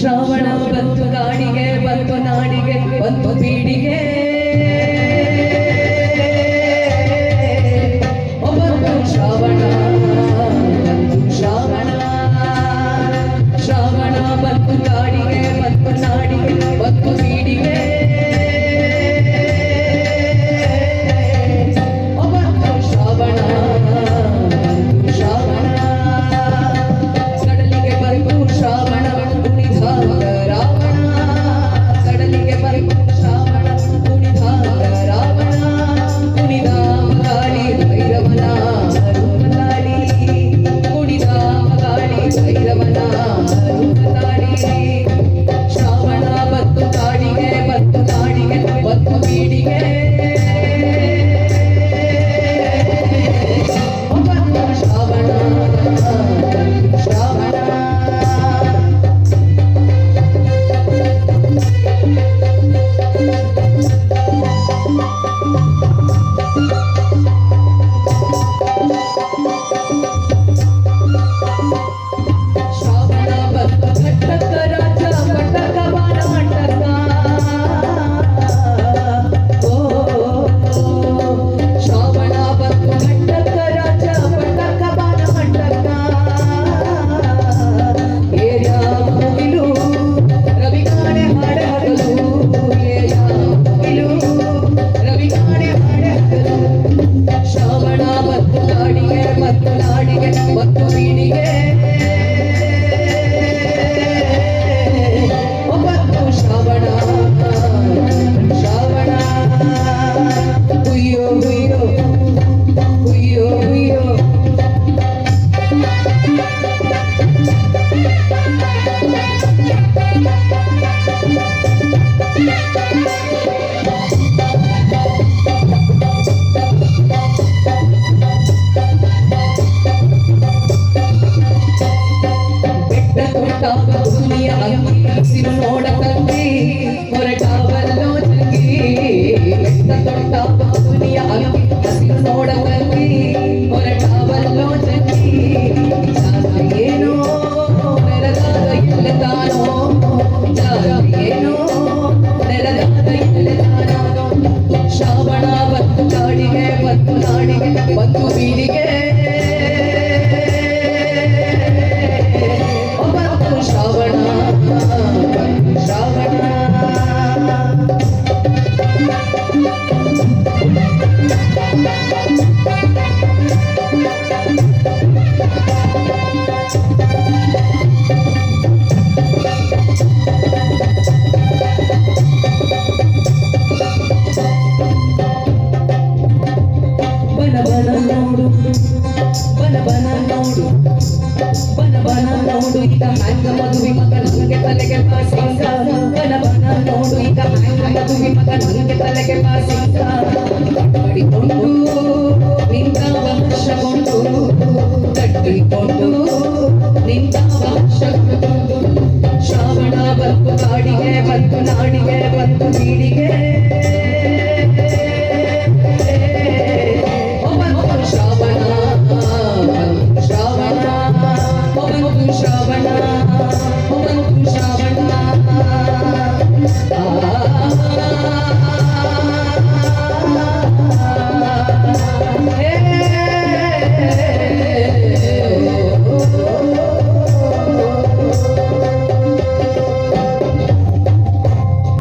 ಶ್ರಾವಣ ಬಂತು ಕಾಡಿಗೆ ಬಂತು ನಾಡಿಗೆ ಬಂತು ಪೀಡಿಗೆ. తోడు ఇంకా నాయన భూమి పద నలుగు తలకి పాసిందా పడికొండు నింత వంశగొండు కట్టికొండు నింత వంశగొండు ಶ್ರಾವಣ ಬಂತು ಕಾಡಿಗೆ ಬಂತು ನಾಡಿಗೆ ಬಂತು ನೀಡಿಗೆ